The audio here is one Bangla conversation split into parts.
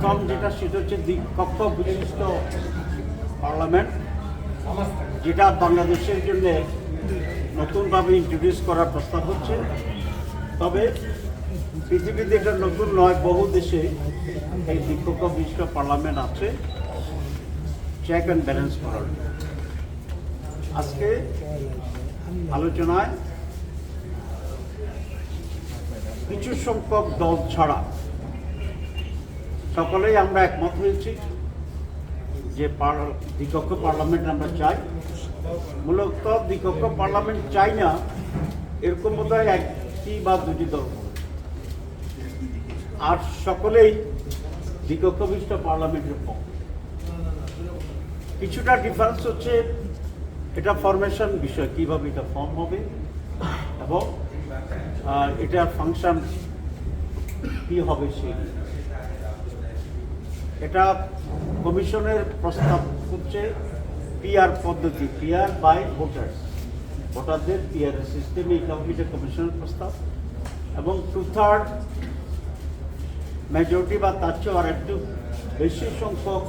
প্রথম যেটা সেটা হচ্ছে দ্বিকক্ষ বিশিষ্ট পার্লামেন্ট, যেটা বাংলাদেশের জন্য নতুনভাবে ইন্ট্রোডিউস করার প্রস্তাব হচ্ছে। তবে পৃথিবীতে এটা নতুন নয়, বহু দেশে এই দ্বিকক্ষ বিশিষ্ট পার্লামেন্ট আছে। চেক অ্যান্ড ব্যালেন্স করার। আজকে আলোচনায় কিছু সংখ্যক দল ছাড়া সকলেই আমরা একমত হয়েছি যে দ্বিকক্ষ পার্লামেন্ট আমরা চাই। মূলত দ্বিকক্ষ পার্লামেন্ট চাই না, এরকম বোধ একটি বা দুটি দল। আর সকলেই দ্বিকক্ষ বিশিষ্ট পার্লামেন্টের পক্ষে। কিছুটা ডিফারেন্স হচ্ছে এটা ফরমেশন বিষয়, কীভাবে এটা ফর্ম হবে এবং এটার ফাংশন কি হবে সেই। এটা কমিশনের প্রস্তাব হচ্ছে পিআর পদ্ধতি পিআর বাই ভোটার ভোটারদের পিআর সিস্টেমে এটা হবে কমিশনের প্রস্তাব। এবং টু থার্ড মেজরিটি বা তার চেয়ে আর একটু বেশি সংখ্যক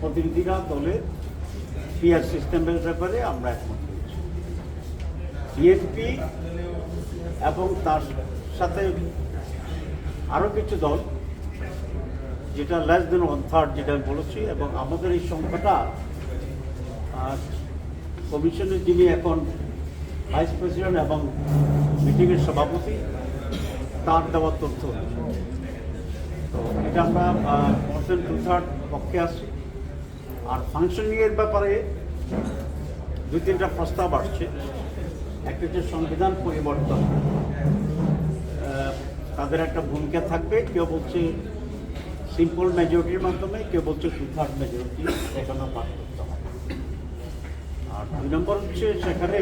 প্রতিনিধিরা দলে পিআর সিস্টেমের ব্যাপারে আমরা একমত হয়েছি। বিএনপি এবং তার সাথে আরও কিছু দল যেটা লেস দেন ওয়ান থার্ড যেটা আমি বলেছি, এবং আমাদের এই সংখ্যাটা কমিশনের যিনি এখন ভাইস প্রেসিডেন্ট এবং মিটিংয়ের সভাপতি, তার দেওয়ার তথ্য। তো এটা আমরা মোর দেন টু থার্ড পক্ষে আছি। আর ফাংশনিংয়ের ব্যাপারে দুই তিনটা প্রস্তাব আসছে। একটা হচ্ছে সংবিধান পরিবর্তন। তাদের একটা ভূমিকা থাকবে। কেউ বলছে সিম্পল মেজরিটির মাধ্যমে কেউ বলছে টু থার্ড মেজরিটি এখানে পাস করতে আর দুই নম্বর হচ্ছে সেখানে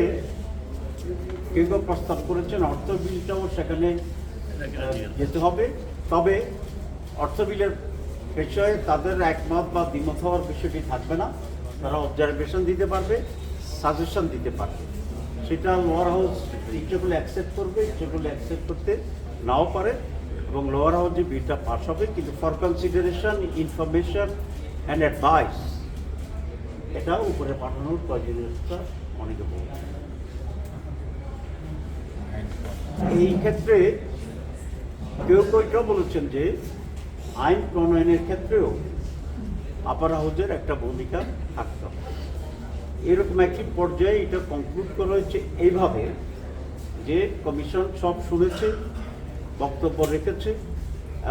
কেউ কেউ প্রস্তাব করেছেন অর্থ বিলটাও সেখানে যেতে হবে। তবে অর্থ বিলের বিষয়ে তাদের একমত বা দ্বিমত হওয়ার বিষয়টি থাকবে না। তারা অবজারভেশন দিতে পারবে সাজেশন দিতে পারবে। সেটা লোয়ার হাউস ইচ্ছেগুলো অ্যাকসেপ্ট করবে ইচ্ছেগুলো অ্যাকসেপ্ট করতে নাও পারে। এবং লোয়ার হাউস বিলটা পাস হবে, কিন্তু for consideration information and advice এটা উপরে পাঠানোর প্রয়োজনীয়তা অনেকে বলছে এই ক্ষেত্রে কেউ কেউ এটাও বলেছেন যে আইন প্রণয়নের ক্ষেত্রেও আপার হাউজের একটা ভূমিকা থাকতে হবে। এরকম একটি পর্যায়ে এটা কনক্লুড করা হয়েছে এইভাবে যে কমিশন সব শুনেছে বক্তব্য রেখেছে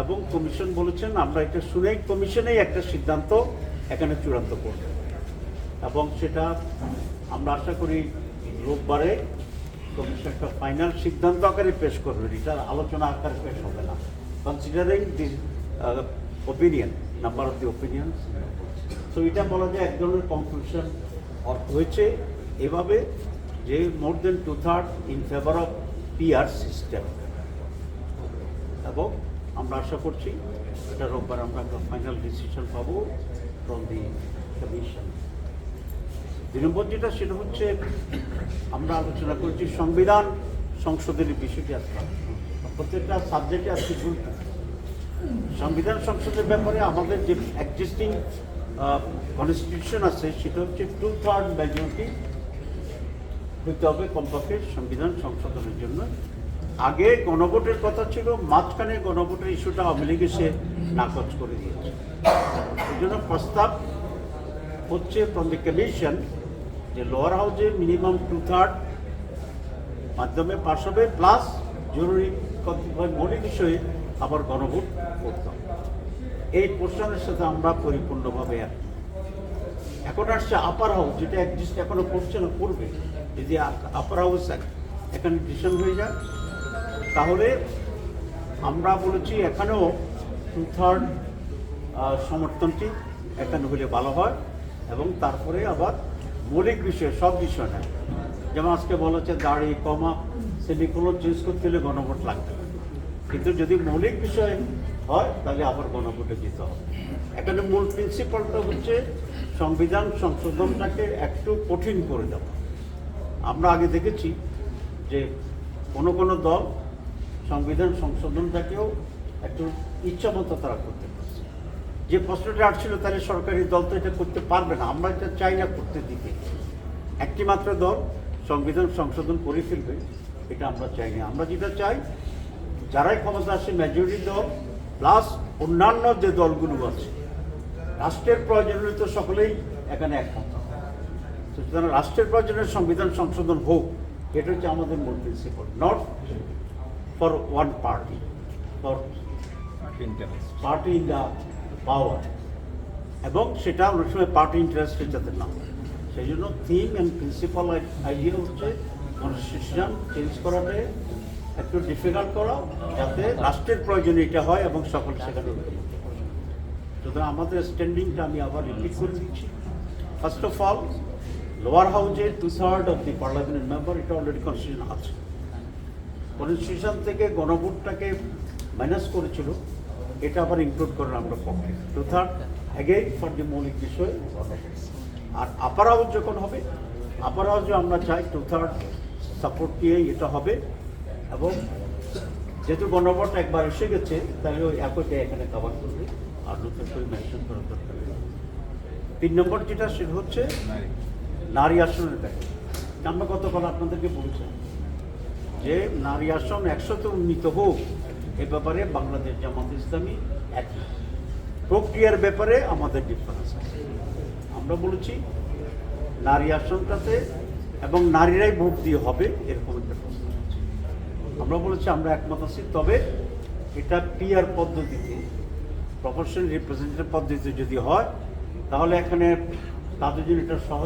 এবং কমিশন বলেছেন, আমরা এটা শুনেই কমিশনেই একটা সিদ্ধান্ত এখানে চূড়ান্ত করব। এবং সেটা আমরা আশা করি রোববারে কমিশন একটা ফাইনাল সিদ্ধান্ত আকারে পেশ করবেন এটা আলোচনা আকারে পেশ হবে না। Considering the opinion number of the opinion তো এটা বলা যায় এক ধরনের কনক্লুশন হয়েছে। এভাবে যে more than two third in favour of PR system এবং আমরা আশা করছি এটা রোববার আমরা একটা ফাইনাল ডিসিশন পাবো ফ্রম দি কমিশন দুই নম্বর যেটা, সেটা হচ্ছে আমরা আলোচনা করছি সংবিধান সংশোধনের বিষয়টি আজকে। প্রত্যেকটা সাবজেক্টে আজকে গুরুত্ব সংবিধান সংসদের ব্যাপারে আমাদের যে এক্সিস্টিং কনস্টিটিউশন আছে, সেটা হচ্ছে টু থার্ড মেজরিটি হইতে হবে কমপক্ষে সংবিধান সংশোধনের জন্য। আগে গণভোটের কথা ছিল, মাঝখানে গণভোটের ইস্যুটা আওয়ামী লীগ নাকচ করে দিয়েছে। এই জন্য প্রস্তাব হচ্ছে ফ্রম দি কমিশন যে লোয়ার হাউসে মিনিমাম টু থার্ড মাধ্যমে পাশ হবে প্লাস জরুরি মৌলিক বিষয়ে আবার গণভোট করতে হবে। এই পোর্শনের সাথে আমরা পরিপূর্ণভাবে এক। এখন আসছে আপার হাউস যেটা একজিস্ট এখনও করছে না, করবে। যদি আপার হাউস এখানে ডিসিশন হয়ে যায় তাহলে আমরা বলেছি এখানেও টু থার্ড সমর্থনটি এখানে হলে ভালো হয় এবং তারপরে আবার মৌলিক বিষয়, সব বিষয় না। যেমন আজকে বলা হচ্ছে দাড়ি, কমা সেমিকোলো চেঞ্জ করতে হলে গণভোট লাগবে। কিন্তু যদি মৌলিক বিষয় হয়, তাহলে আবার গণভোটে যেতে হবে। এখানে মূল প্রিন্সিপালটা হচ্ছে সংবিধান সংশোধনটাকে একটু কঠিন করে দেওয়া। আমরা আগে দেখেছি যে কোনো কোনো দল সংবিধান সংশোধনটাকেও একটু ইচ্ছামতো তারা করতে পারছে। যে প্রশ্নটা আসছিল, তাহলে সরকারি দল তো এটা করতে পারবে না, আমরা এটা চাই না করতে দিতে। একটি মাত্র দল সংবিধান সংশোধন করে ফেলবে, এটা আমরা চাই না। আমরা যেটা চাই, যারাই ক্ষমতা আসে মেজরিটি দল প্লাস অন্যান্য যে দলগুলো আছে, রাষ্ট্রের প্রয়োজনে তো সকলেই এখানে একমত সুতরাং রাষ্ট্রের প্রয়োজনে সংবিধান সংশোধন হোক, এটা হচ্ছে আমাদের মূল principle not for one party for party in the power এবং সেটা অনেক সময় পার্টি ইন্টারেস্টের যাতে না। সেই জন্য থিম অ্যান্ড প্রিন্সিপাল আইডিয়া হচ্ছে কনস্টিটিউশন চেঞ্জ করাতে একটু ডিফিকাল্ট করা যাতে রাষ্ট্রের প্রয়োজনে এটা হয় এবং সকল সেখানে সুতরাং আমাদের স্ট্যান্ডিংটা আমি আবার রিপিট করে দিচ্ছি। ফার্স্ট অফ অল লোয়ার হাউজে two third of the parliament member এটা অলরেডি কনস্টিটিউশন আছে। কনস্টিটিউশন থেকে গণভোটটাকে মাইনাস করেছিল, এটা আবার ইনক্লুড করেন আমরা পক্ষে। Two third again for the মৌলিক বিষয় আর আপার হাউস যখন হবে আপার হাউসে আমরা চাই টু থার্ড সাপোর্ট দিয়ে এটা হবে। এবং যেহেতু গণভোট একবার এসে গেছে, তাহলে ওই একইটা এখানে কভার করবে। আর নতুন করে মেনশন করার দরকার তিন নম্বর যেটা, সেটা হচ্ছে নারী আসনের ব্যাপারে আমরা গতকাল আপনাদেরকে বলছেন যে নারী আসন একশোতে উন্নীত হোক, এ ব্যাপারে বাংলাদেশ জামাত ইসলামী একই। প্রক্রিয়ার ব্যাপারে আমাদের ডিফারেন্স আছে। আমরা বলেছি, নারী আসনটাতে এবং নারীরাই ভোট দিয়ে হবে, এরকম একটা প্রশ্ন আমরা বলেছি, আমরা একমত আছি, তবে এটা পিআর পদ্ধতিতে প্রফেশনাল রিপ্রেজেন্টেটিভ পদ্ধতিতে যদি হয়, তাহলে এখানে তাদের জন্য এটা সহজ